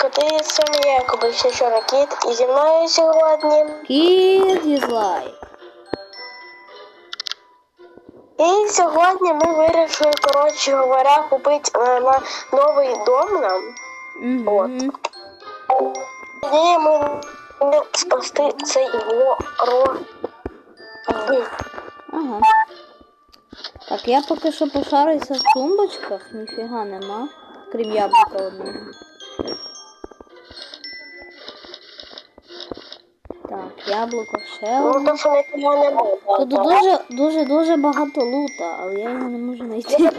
коти з вами я, як обичний вчора кіт, і зі мною сьогодні. Кіт дізлайк. І сьогодні ми вирішили, коротше говоря, купити е, на новий дом нам. Угу. І ми не спасти цей ворог. Ага. Так, я поки що пошарюся в тумбочках, ніфіга нема. Крім яблука одного. Так, яблуко ще Ну, одне. то, що не Тут було. дуже, дуже, дуже багато лута, але я його не можу знайти.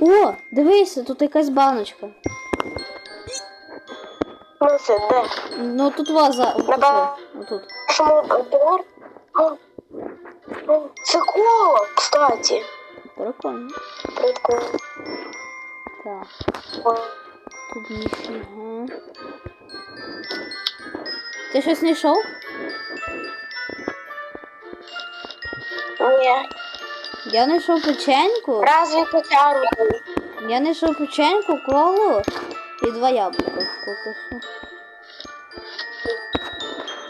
О, дивися, тут якась баночка. Ну, це де? Ну тут ваза. Напевно. Отут. Чому Це коло, кстати. Прикольно. Прикольно. Так, тут ніфіга. Ти щось знайшов? Ні. Я знайшов печеньку. Разве потягнути? Я знайшов печеньку, колу і два яблука. Поки що.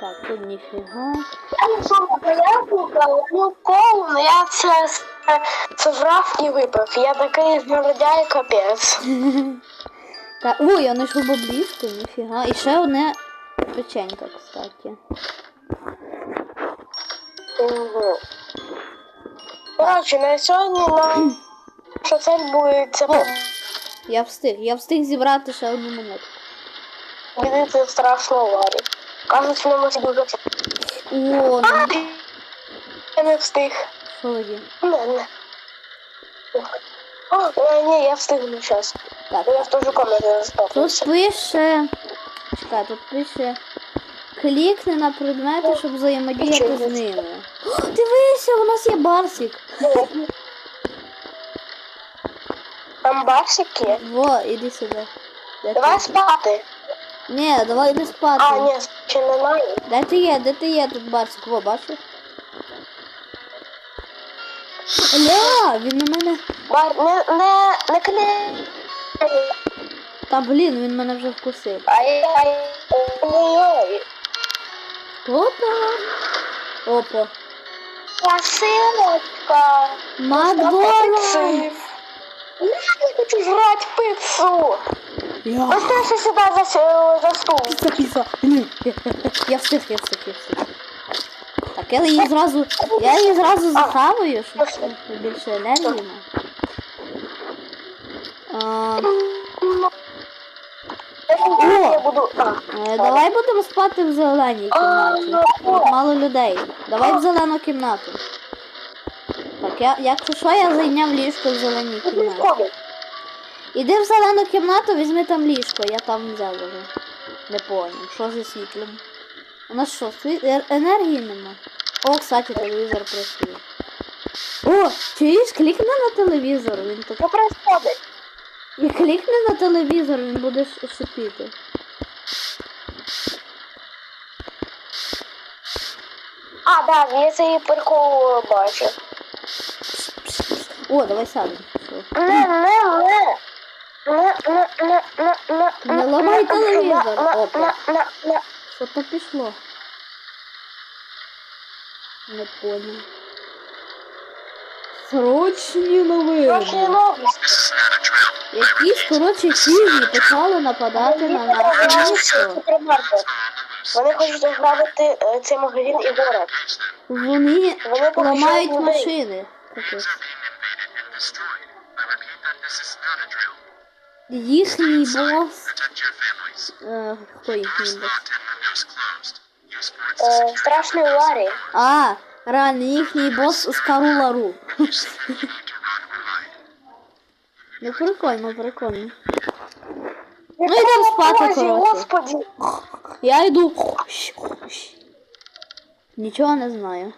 Так, тут ніфіга. Я не знаю, яблука, одну колу, але я це, це жрав і випив. Я такий змолодяй капець. Так, ой, я знайшов баблішку, ніфіга. І ще одне печенька, кстати. Угу. Коротше, на сьогодні нам що цель буде це О! Я встиг, я встиг зібрати ще одну монету. побідити страшну аварію. Кажуть, що не може дуже О, ну, Я не встиг. що є? Не, не. О, е, ні, я встигну зараз. Так, Я в ту ж комнату Тут пише. Чекай, тут пише. Клікни на предмети, щоб взаємодіяти з ними. О, дивися, у нас є барсик. Там барсики. Во, іди сюди. Де Давай ти? спати. Ні, давай не спати. А, ні, ще немає. Де ти є? Де ти є тут барсик? Во, бачиш? Ля, він на мене. Бар, не, не, не клей. Та блін, він мене вже вкусив. Ай-яй. Ой-ой. Опа. Опа. Красивочка. Макдональдс. Я хочу жрать пиццу. Я. Оставайся сюда за, с- за стул. Піца. Ні, Я встиг, я встиг, я встиг. Так, я її зразу, я її зразу захаваю, щоб більше енергії. А, Я буду... Е, давай будемо спати в зеленій кімнаті. Мало людей. Давай в зелену кімнату. Так, я, якщо що, я зайняв ліжко в зеленій кімнаті. Іди в зелену кімнату, візьми там ліжко, я там взяв уже. Не поняв, що зі світлом. У нас що, світ... е- енергії нема? О, кстати, телевізор працює. О, чуєш, клікни на телевізор, він так. І клікни на телевізор, він буде шипіти. А, да, я цей прикол бачу. О, давай сядемо. Не, не, не. Не, не, не, не, не, Не ламай телевізор. не, не, Опа. не, не, не. Що то пішло? Не понял. Срочні новини. Наші новості. Якісь, коротше, ківі почали нападати на наше місто. Вони хочуть ограбити е, цей магазин і город. Вони Вони ламають людей. машини. Капець. Їхній бос. Е, хто їхній бос? Е, страшний Ларі. А, реально, їхній бос з Карулару. Ну прикольно, прикольно. Ну, йдемо спати, коротше. Господи. Я йду. Нічого не знаю.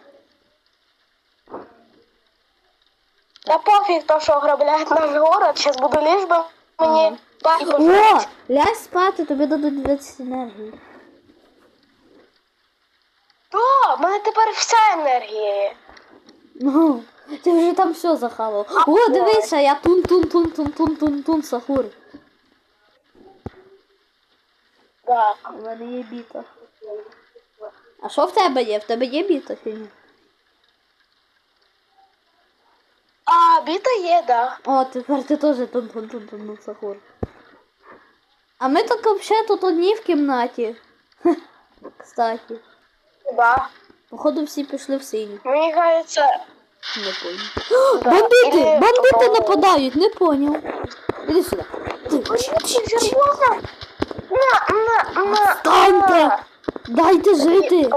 Та пофіг то, що ограбляють наш город. Зараз буду лиш би мені О! Ляг спати, тобі дадуть 20 енергії. О, в мене тепер вся енергія. Ну, ти вже там все захавав. О, дивися, я тун тун тун тун тун тун тун сахур. Так. У мене є біта. А що в тебе є? В тебе є біта чи ні? А, біта є, да. О, тепер ти теж тун тун тун тун тун сахур. А ми так взагалі тут одні в кімнаті. Кстати. Да. Походу всі пішли в синю. Мені кажется, Не понял. Да, Бандити! или Бандити нападають, не понял. Іди сюди. На. Дайте жити!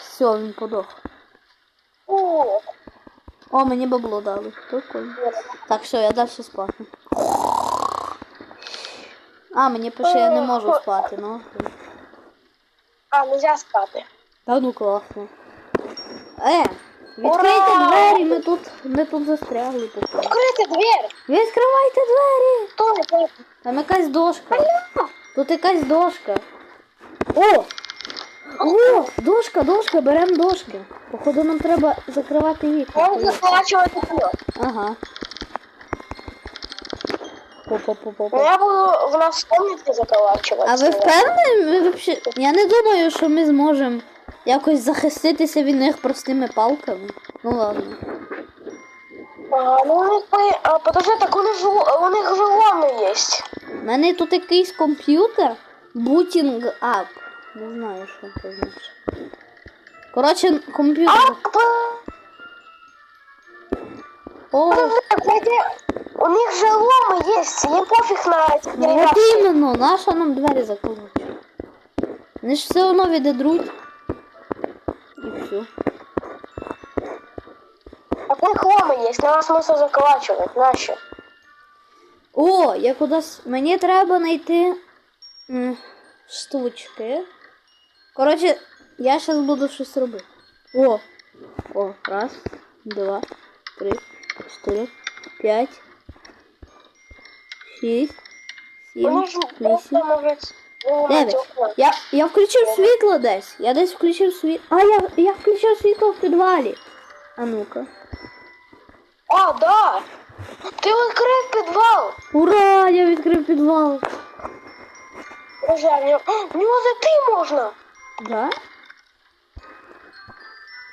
Все, він подох. О, О, мені бабло дали. Прикольно. Так, все, я далі спати. А, мені пише, я не можу спати, ну. А, нельзя спати. Та ну класно. Е, відкрийте Ура! двері, ми тут, ми тут застрягли поки. Відкрити двері. Відкривайте двері! Хто? Там якась дошка. Тут якась дошка. О! О! Дошка, дошка, беремо дошки. Походу нам треба закривати вікна. Можна сплачувати плюс. Ага. По-по-по-по-по. я буду в нас в комнаті заколачувати. А ви впевнені? Ви вообще... Я не думаю, що ми зможемо якось захиститися від них простими палками. Ну ладно. А, ну, у них, по- а, подожди, так у них, же- у них же ломи є. У мене тут якийсь комп'ютер. Booting up. Не знаю, що це значить. Коротше, комп'ютер. О, подожди. У них же ломи є, не пофіг на ці ну от дерев'яшки. іменно, наша нам двері заколочують. Вони ж все одно відідруть. Все. Так у них ломи є, нема смисла заколачувати, нащо? О, я кудись. Мені треба знайти штучки. Коротше, я зараз буду щось робити. О! О, раз, два, три, чотири, п'ять, шість, сім, вісім. Виламати Я, я включив світло десь. Я десь включив світло. А, я, я включив світло в підвалі. А ну-ка. А, да. Ти відкрив підвал. Ура! Я відкрив підвал. Боже, в нього, зайти можна. Да?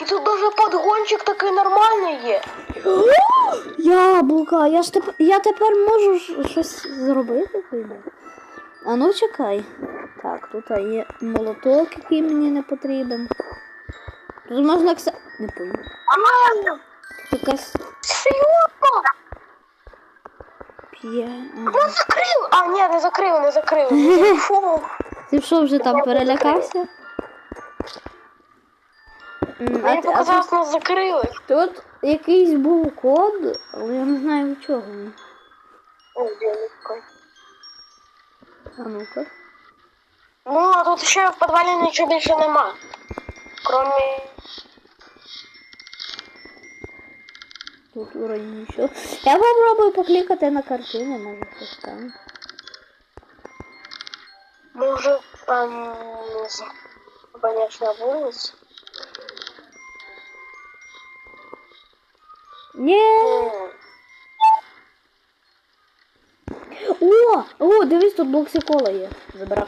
І тут даже подгончик такий нормальний є. Яблука, я ж тепер я тепер можу щось зробити. А ну чекай. Так, тут є молоток, який мені не потрібен. Тут можна кса. Не пойму. Якась серйозно? п'є. Ну закрив. А, ні, не закрив, не закрив. Фу. Ти що вже там перелякався? А, Мені показалось, нас закрили. тут, якийсь був код, але я не знаю від чого. Ой, дядько. А ну-ка. Ну, а тут ще в підвалі нічого більше нема. Кроме... Тут вроді нічого. Я попробую поклікати на картину, може щось там. Може, там... Не знаю. Конечно, вулиць. Ні. М. О! О, дивись, тут бокси кола є. Забирав.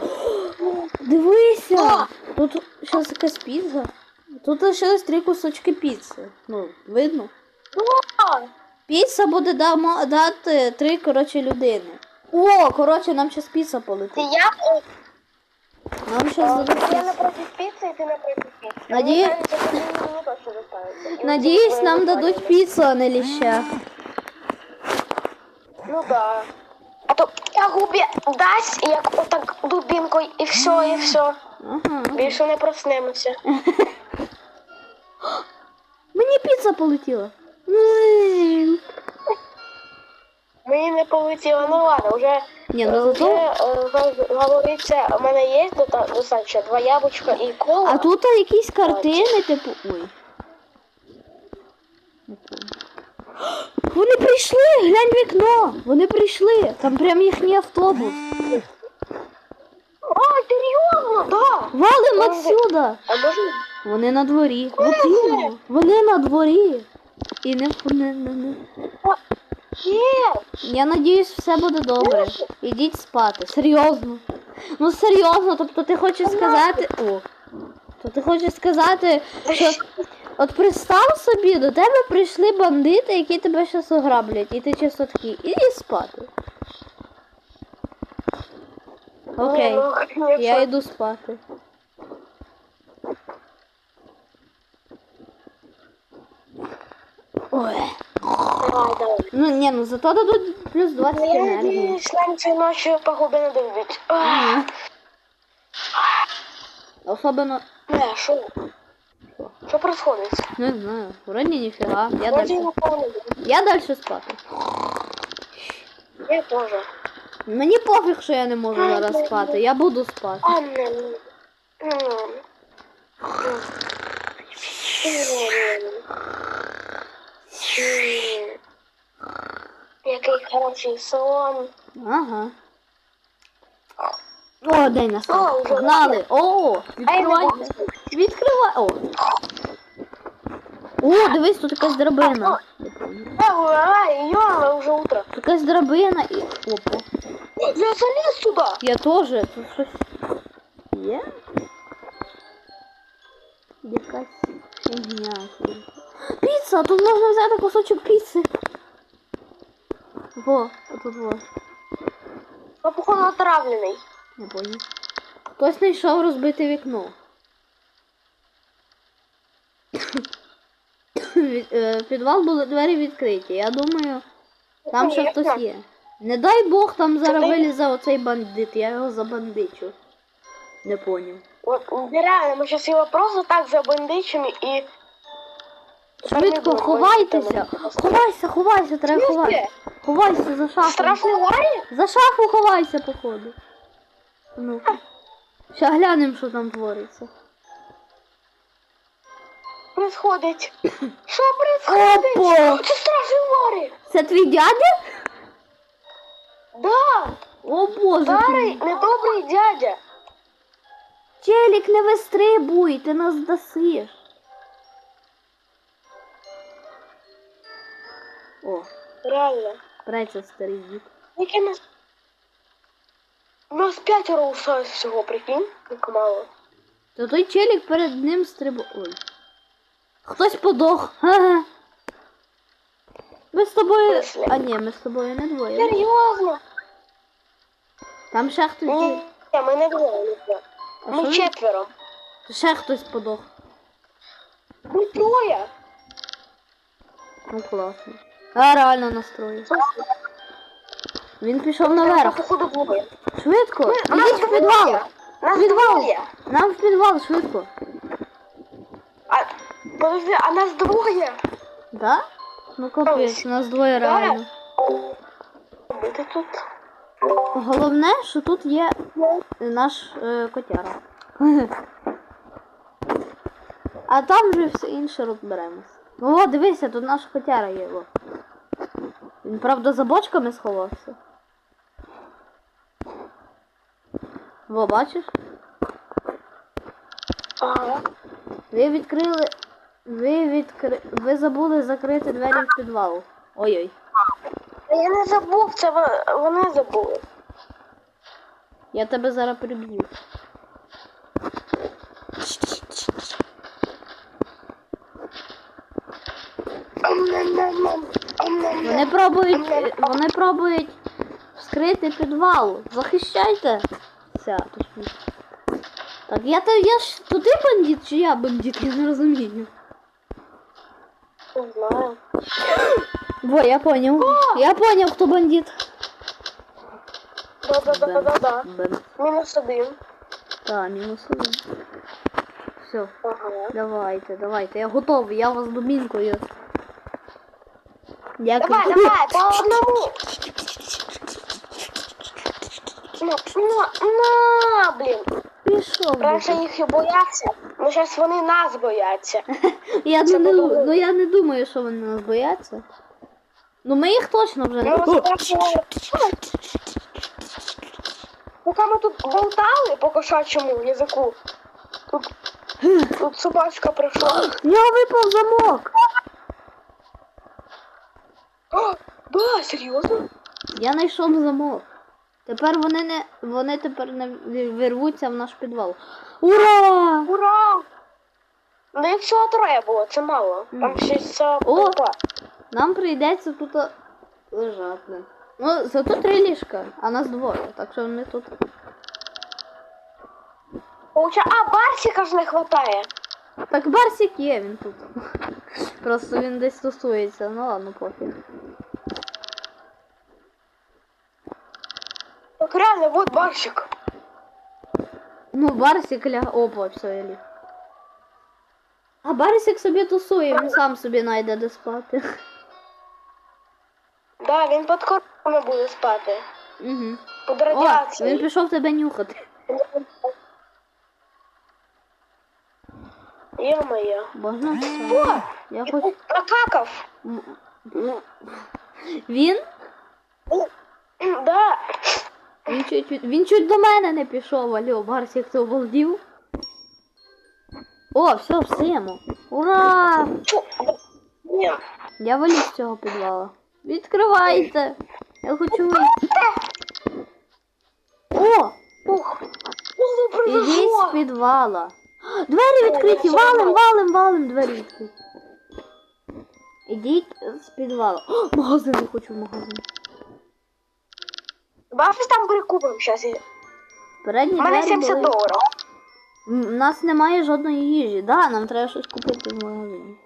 Дивися! Тут щось якась піца. Тут ще три кусочки піци. Ну, видно. О, Піца буде дамо- дати три, коротше, людини. О, коротше, нам зараз піца Ти полетить. я? Нам зараз дадуть Я піцу. напротив піци, і ти напротив піци. Надіюсь, нам дадуть піцу, а не ліща. Ну да. То я губі дасть, як отак дубінкою, і все, і все. Ага. Більше не проснемося. Мені піца полетіла. Мені не полетіло, ну ладно, вже, Ні, ну вже зато. е, говориться, у мене є достатньо два яблучка і кола. А тут якісь картини, типу. Ой. Не помню. Вони прийшли! Глянь вікно! Вони прийшли! Там прям їхній автобус. О, серйозно, да. Валим отсюда! А може, Вони на дворі. От іменно. Вони на дворі. І не не, не, не. Є! Я надіюсь, все буде добре. Ідіть спати. Серйозно. Ну серйозно, тобто ти хочеш сказати. О. То ти хочеш сказати, що. От представ собі, до тебе прийшли бандити, які тебе щас ограблять, і ти чисто такий, іди спати. Окей, ну, я йду спати. Ой. Давай, давай. Ну ні, ну зато дадуть плюс 20 Ну, Я енергії. надіюсь, нам ночі погуби не. Ага. Особливо, Не, що? Що происходить? не знаю, вроді ніфіга. Я не буде. Я далі спати. Я теж. Мені пофіг, що я не можу зараз спати. Я буду спати. А, не, не. Який хороший сон. Ага. О, настав. вже Погнали. О, А не спати. Відкривай. О. О, дивись, тут якась драбина. Давай, вже утро. Тут якась драбина і. Опа. Я заліз сюди. Я теж. Тут щось є? Якась фігня. Піца! Тут можна взяти кусочок піци. Во, тут во. Я походу отравлений. Не понял. Хтось знайшов розбите вікно. Від- е, в Підвал були двері відкриті. Я думаю, там ще Конечно. хтось є. Не дай Бог там зараз ти- вилізе оцей бандит, я його забандичу. Не поняв. Вот, реально, мы сейчас его просто так забандичим и... Швидко ховайтеся. Ховайся, ховайся, треба В смысле? ховайся. Ховайся за шафу. Страшный Ларри? За шафу ховайся, походу. Ну. Ще глянемо, що там твориться. Происходит. Что происходит? Опа! Это страшный Ларри! Це твій дядя? Да! О боже. Старый, ти. недобрый дядя. Челік, не вистрибуй, ти нас досиш. О, Реально. праця старий дід. Яке нас... У нас пятеро усталось всего, прикинь? Как мало. То той челік перед ним стрибав. Ой. Хтось подох. Ага. Ми з тобою. Пішли. А ні, ми з тобою не двоє. Серьезно? Там ще хтось. Не, є. не, мы не двое. А Мы що? четверо. Ще хтось подох. Мы трое. Ну класно. А реально настрою. Він пішов Нас, наверх. походу, двое. Швидко. Мы- нас Ідіть в підвал. двое. Нас Підвал. двое. Нам в підвал, швидко. Подожди, а нас двое? Да? Ну капець, нас двоє реально. Ты тут? Головне, що тут є наш е, котяра. А там вже все інше розберемось. Ну о, дивися, тут наш котяра є. О. Він, правда, за бочками сховався. Во, бачиш? Ага. Ви відкрили. Ви відкри... Ви забули закрити двері в підвал. Ой-ой. Я не забув, це во- вони забули. Я тебе зараз приб'ю. Вони пробують. е, Вони пробують вскрити підвал. Захищайте. Ся. Так, я то я ж то ти бандит чи я бандит, я не розумію. Не знаю. Во, я поняв. Я поняв, хто бандит. Да-да-да-да-да. Бем. Мінус один. Та, мінус один. Все, Ага. давайте, давайте. Я готовий, я вас домінкою. Дякую. Давай, давай, по одному. На, на, на, блін. Пішов. Раніше їх і боявся, ну зараз вони нас бояться. Я не, ну я не думаю, що вони нас бояться. Ну ми їх точно вже не Ну. Поки ми тут болтали по кошачому язику, тут, тут собачка прийшла. В нього випав замок. О, Да, серйозно? Я знайшов замок. Тепер вони не. Вони тепер не вирвуться в наш підвал. Ура! Ура! Ну їх всього троє було, це мало. Там ще це О! толпа. Нам прийдеться тут лежати. Ну, зато три ліжка, а нас двоє, так що ми тут. Получа... А, Барсика ж не хватає. Так Барсик є, він тут. Просто він десь тусується, ну ладно, пофіг. Так реально, вот Барсик. Ну, Барсик ля. Опа, все, я ліг. А Барсик собі тусує, він сам собі знайде де спати. Да, він під коробками буде спати. Угу. Під О, він пішов тебе нюхати. Йо-моє. Можна? О! Я хочу. Накакав. Він? Да. Він чуть, він чуть до мене не пішов, алло, Барсик, ти обалдів? О, все, всему. Ура! Я виліз з цього підвала. Відкривайте! Я хочу вийти. О! Що Ідіть з підвала. Двері відкриті, валим, валим, валим, двері відкриті. Ідіть з підвала. О, магазин, я хочу в магазин. Бачиш, там перекупимо зараз. Передні У мене двері 70 були. доларів. М, У нас немає жодної їжі. Да, нам треба щось купити в магазині.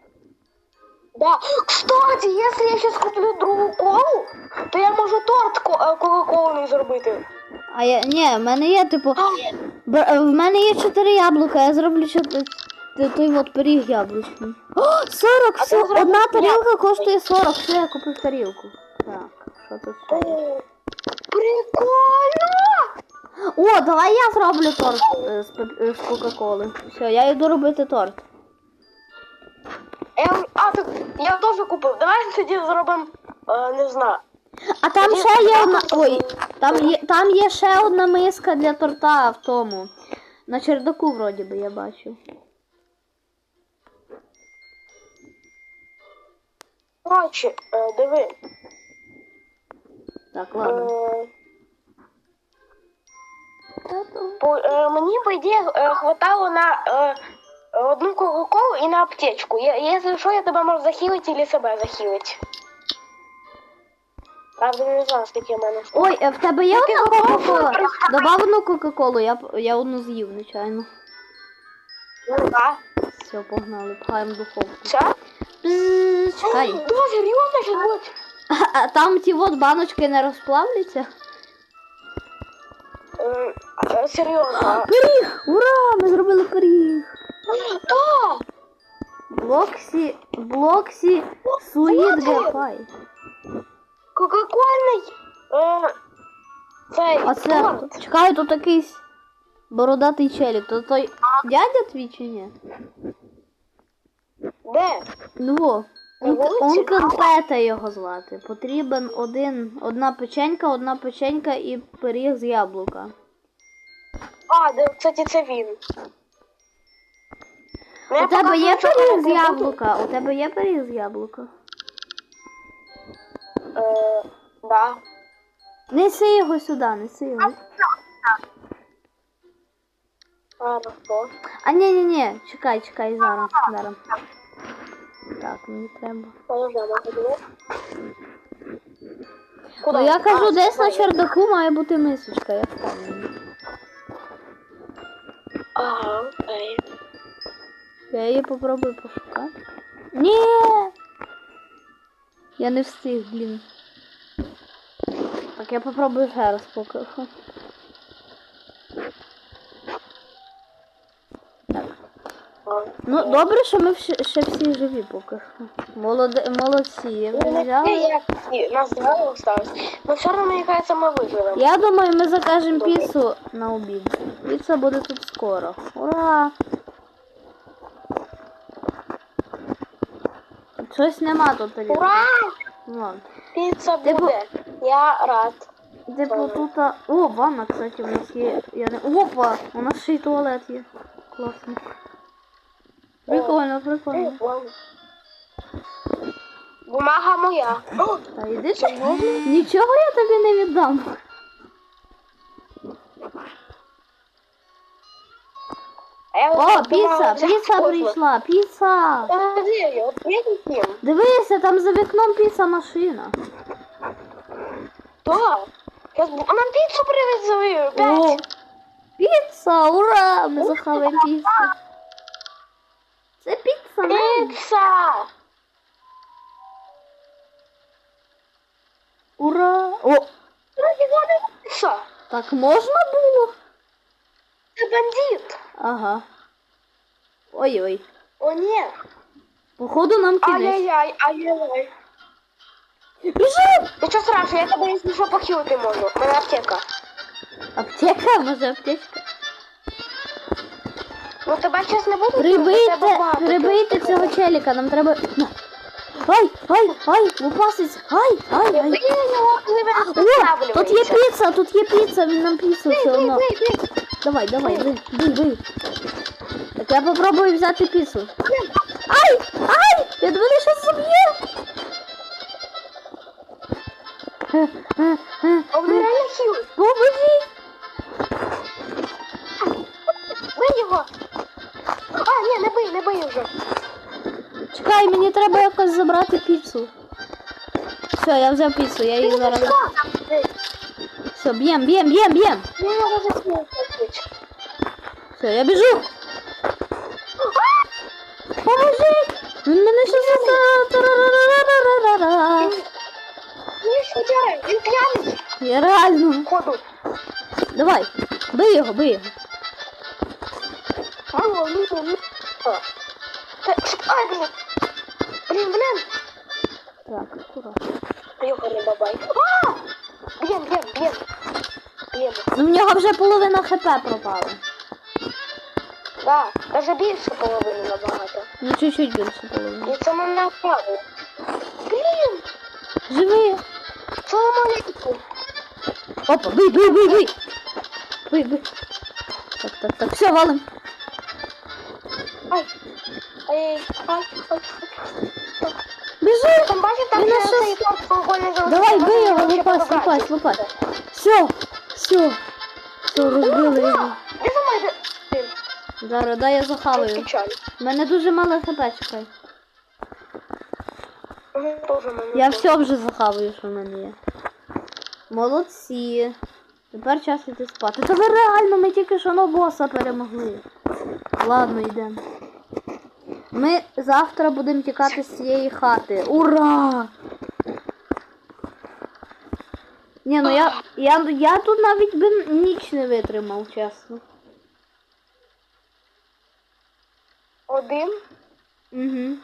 Да. Кстати, если я сейчас куплю другу колу, то я можу торт е, кока-колний зробити. А я. Ні, в мене є, типу. е, В мене є чотири яблука, я зроблю чотири. Той от пиріг яблучний. О, 40! А Все, ти одна тарілка яблучний. коштує 40, все, я купив тарілку. Так, що тут ще є? О, Прикольно! О, давай я зроблю торт е, з, е, з Кока-Коли. Все, я йду робити торт. Я, а, так, я теж купив. Давай тоді зробимо, е, не знаю. А там Тоді ще є одна. Ой, там є, там є ще одна миска для торта в тому. На чердаку, вроді би, я бачу. Коротше, е, диви. Так, ладно. Е, по, е, мені, по ідеї, е, хватало на е, одну кока-колу і на аптечку. Я, якщо що, я тебе можу захилити або себе захилити. Правда, не знаю, скільки в мене. Ой, е, в тебе є одна Кока-Кола? Добав одну Кока-Колу, я, п- я одну з'їв, нечайно. Ну, да. Все, погнали, пхаємо в духовку. Все? Бзз, Чекай. Да, серйозно ще буде? А, а там ті от баночки не розплавляться? Е, е, Серйозно. Пиріг! Ура! Ми зробили пиріг! Да! Блоксі, Блоксі, Суїт Гепай. Кока-кольний. Е, цей А це, торт. чекай, тут якийсь бородатий челік. То той дядя твій чи ні? Де? Ну, во. На вулиці? Онкл Пета його звати. Потрібен один, одна печенька, одна печенька і пиріг з яблука. А, де, кстати, це він. Ну, У тебе є що пиріг з яблука? У тебе є пиріг з яблука? Е, да. Неси його сюди, неси його. Хорошо. А ні, ні, ні, чекай, чекай, зараз. зараз. Так, мені треба. Ну я кажу, А, десь на чердаку має бути мисочка, я впевнена. Ага, окей. Я її попробую пошукати. Ні! Я не встиг, блін. Так, я попробую ще раз поки. що. Так. Ну, добре, що ми ще, ще всі живі поки що. Молоде, молодці. Ну, Ми не взяли. нас двоє осталось. Ну, все одно, мені кажется, ми виживемо. Я думаю, ми закажемо піцу на обід. Піца буде тут скоро. Ура! Щось нема тут. Аліна. Ура! Ну. Піца Типу- буде. Я рад. Типу тут. а- О, ванна, кстати, у нас є. Я не... Опа! У нас ще й туалет є. Класно. Прикольно, прикольно. Прикольно. Бумага моя. О, Та йди ти. Нічого я тобі не віддам. Я О, піца, піца прийшла, піца. От я. Дивися, там за вікном піца машина. Так. Я Нам піцу привезли. О, П'ять. піца, ура! Ми захаваємо піцу. Це піца, не? Піца. Ура! О, піца? так можна було? Це бандит. Ага. Ой-ой. О, ні. Походу нам кінець. Ай-яй-яй, ай-яй-яй. Біжи! Нічого страшного, я тебе, якщо що, похилити можу. У мене аптека. Аптека, може аптечка? Ну тебе зараз не буду. Прибийте, прибийте цього челіка, нам треба. На. Ай, ай, ай, лупаситься, ай, ай, ай. Бий його, О, тут є піца, тут є піца, він нам піцу все Бий, одно. бий, бий. Давай, давай, бий, бий, бий. Так я попробую взяти піцу. Ай! Ай! Від мене щось заб'є! А вони реально хіли. Поможіть! Бий його. А, ні, не бий, не бий вже. Чекай, мені треба якось забрати піцу. Все, я взяв піцу, я її зараз. Все, б'єм, б'єм, б'єм, б'єм. Я його захилив. Все, я біжу. Поможіть! Він мене ще за... Ні, що він п'яний. Я реально. Ходу. Давай, бий його, бий його. Алло, ну, ну. А. Ай, блін. Блін, блін. Так, акуратно. Його не бабай. А! Б'єм, б'єм, б'єм. Ну в нього вже половина хп пропала. Да, даже більше половини набагато. Ну чуть-чуть більше половини. І це мене впало. Блін, Живи. салам алейкум. Опа, бий, бий, бий, бий. Бий, бий. Так, так, так, все, валим. Ай. Ай, ай, ай. ай. Біжи. Там бачиш, там щас- цей зал. Давай, бий його, подобрати. лупас, лупас. Все, все. Все, розбили його. Де за мною? Зараз, дай я захаваю. У мене дуже мало хп, чекай. Я все вже захаваю, що в мене є. Молодці. Тепер час іти спати. Та ви реально, ми тільки що на боса перемогли. Ладно, йдемо. Ми завтра будемо тікати з цієї хати. Ура! Ні, ну я, я, я тут навіть би ніч не витримав, чесно. Один. Угу.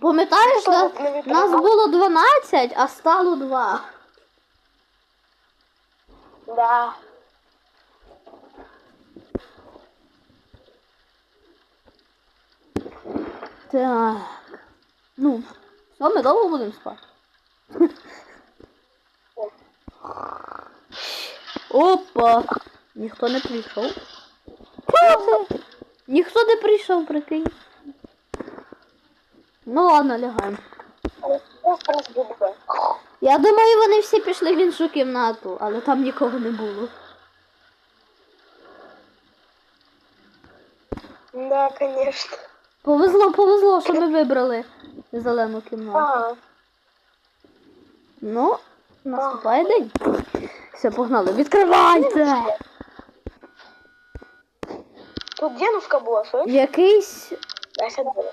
Пам'ятаєш, Що на- тут не нас було 12, а стало 2. Да. Так. Ну, все, ми довго будемо спати. Опа! Ніхто не прийшов. Що? Ніхто не прийшов, прикинь. Ну ладно, розбудує. Я думаю, вони всі пішли в іншу кімнату, але там нікого не було. Да, конечно. Повезло, повезло, що ми вибрали зелену кімнату. Ага. Ну, наступає день. Все, погнали. Відкривайте! Тут дедушка була, слышь? Якийсь.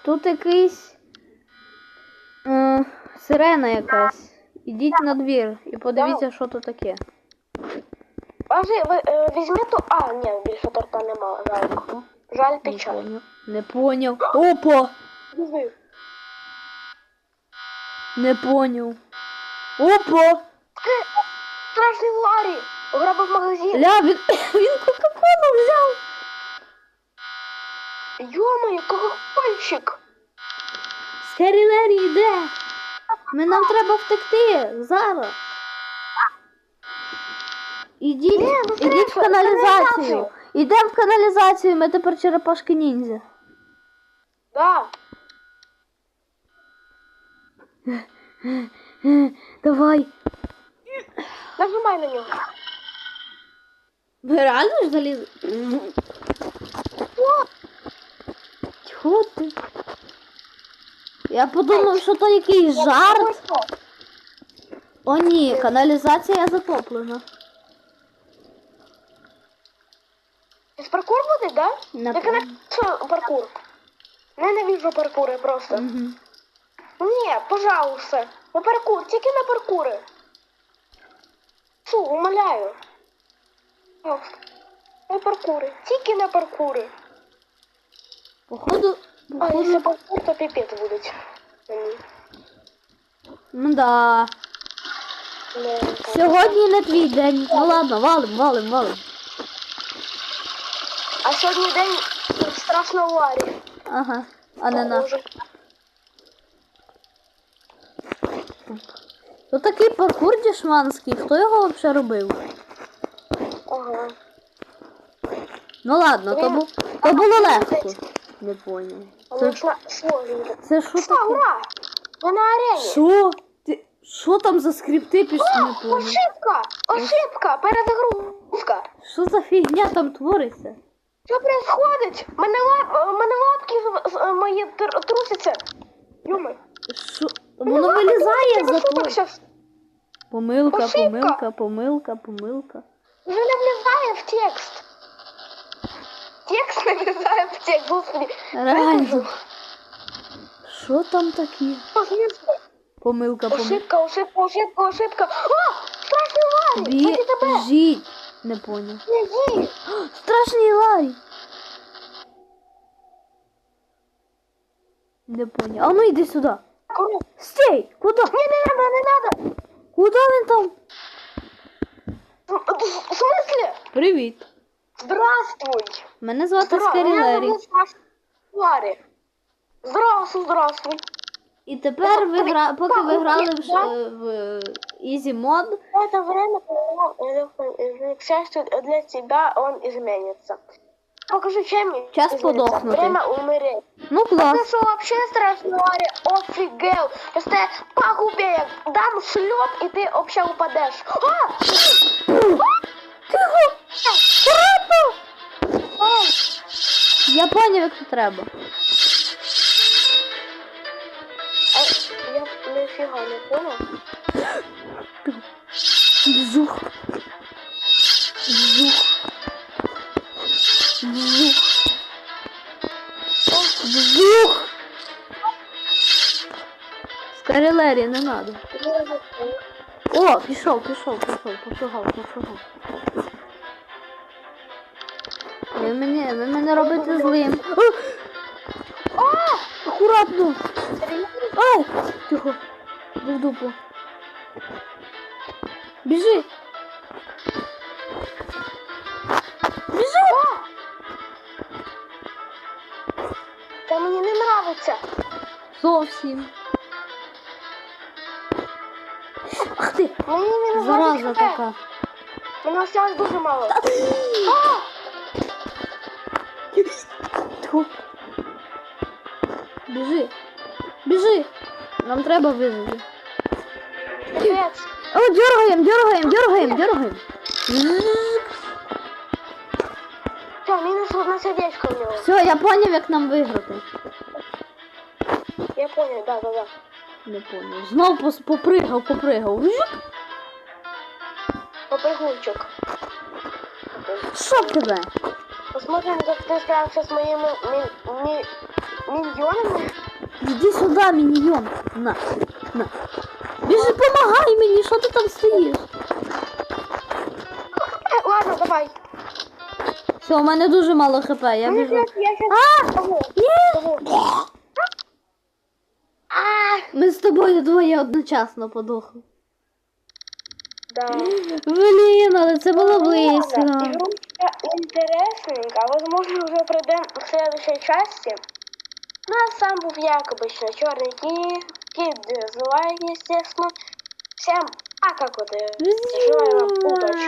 Тут якийсь. Е, сирена якась. Ідіть на двір і подивіться, що тут таке. Важи, ви, е, візьми ту... А, ні, більше торта нема, жалко. Жаль, печаль. Не поняв. Опа! Не поняв. Опа! Страшний Ларі! Грабив магазин. Ля, він, він Кока-Колу взяв. Йомай, колокольчик. Скері Лері йде. Ми нам треба втекти зараз. Ідіть, ну ідіть в каналізацію. Ідемо в каналізацію, ми тепер черепашки ніндзя. Да. Давай. Нажимай на нього. Ви реально ж? Чого ти? Я подумав, що то якийсь жарт. О ні, каналізація затоплена. Сейчас паркур будет, да? Напевно. Так это паркур. Ненавижу паркури просто. Мгм. Ні, пожалуйста. На паркур, тільки на паркури. Фу, умоляю. Пожалуйста. На паркури, тільки на паркури. Походу, А якщо паркур, то піпець будуть. Ну да. Не. Сьогодні не твій день. Ну ладно, валим, валим, валим. А сьогодні день страшного Ларі. Ага, а не наш. Боже. Такий паркур дішманський, хто його взагалі робив? Ага. Ну ладно, то, бу... то було легко. Не поняв. Це, ж це що таке? ура! Ми на арені. Що? Ти... Що там за скрипти пішли, не ошибка! Ошибка! Перезагрузка! Що за фігня там твориться? Що происходить? Мене, лап... мене лапки з- мої тр- трусяться. Юми. Що? Воно вилізає за твою. Помилка, Ошибка. помилка, помилка, помилка. Не влізає в текст. Текст не влізає в текст, господи. Реально. Що там таке? Помилка, помилка. Ошибка, ошибка, ошибка, ошибка. О, страшний Ларі! Тебе! Біжіть. Не їй! Страшний Ларі. Не поняв. А ну йди сюди. Круг. Стій! Куди? Не, не надо, не надо! Куди він там? В смысле? Привіт. Здравствуй! Мене звати Здра- Скарі Меня Лері. зовут Саша Здравствуй, здравствуй. І тепер ви гра... поки ви Так, грали в, я- ш- е, в е, Easy Mod, В это время, э, э, к счастью, для тебя он изменится. Покажи, чем Час изменится. подохнути. Время умереть. ну Ты клас. что, вообще страшно, Ларри? Офигел. Если я по губе я дам шлеп, и ты вообще упадешь. А! Тихо! Аккуратно! Ай! Я поняв, як це треба. Я не понял. Бзух. Бзух. Бзух. Бзух. Скорі Лері, не надо. О, пішов, пішов, пішов, пошугав, пошугав. Ви мене, ви мене робите злим. А! Акуратно! Ай! Тихо. Іди в дупу. Біжи! Біжи! Да мне не нравится. Зовсім. Ах ти! Мені не Зараза нравится. така. Мене осталось дуже мало. Тьфу. Біжи. Біжи. Нам треба вижити. О, дергаємо, дергаємо, дергаємо, дергаємо. Все, мінус одне сердечко в нього. Все, я поняв, як нам виграти. Я понял, да, да, да. Не поняв. Знов пос- попригав, попригав. Жук. Попрыгунчик. Що б тебе? Посмотрим, как ты справишься с моими ми- ми- миньонами. Іди сюди, міньйон. На, на. Біжи, помагай мені, що ти там стоїш? Э, ладно, давай. Все, у мене дуже мало хп, я біжу. А! Ні! А, Ми з тобою двоє одночасно подохли. да. Блін, але це було. Ладно, Игрушка интересненько. Возможно, уже пройдем в следующей части. Ну, а сам был, як обычно, черный кит, кит дизлайк, естественно. Всем пока, коты. Желаю вам удачи.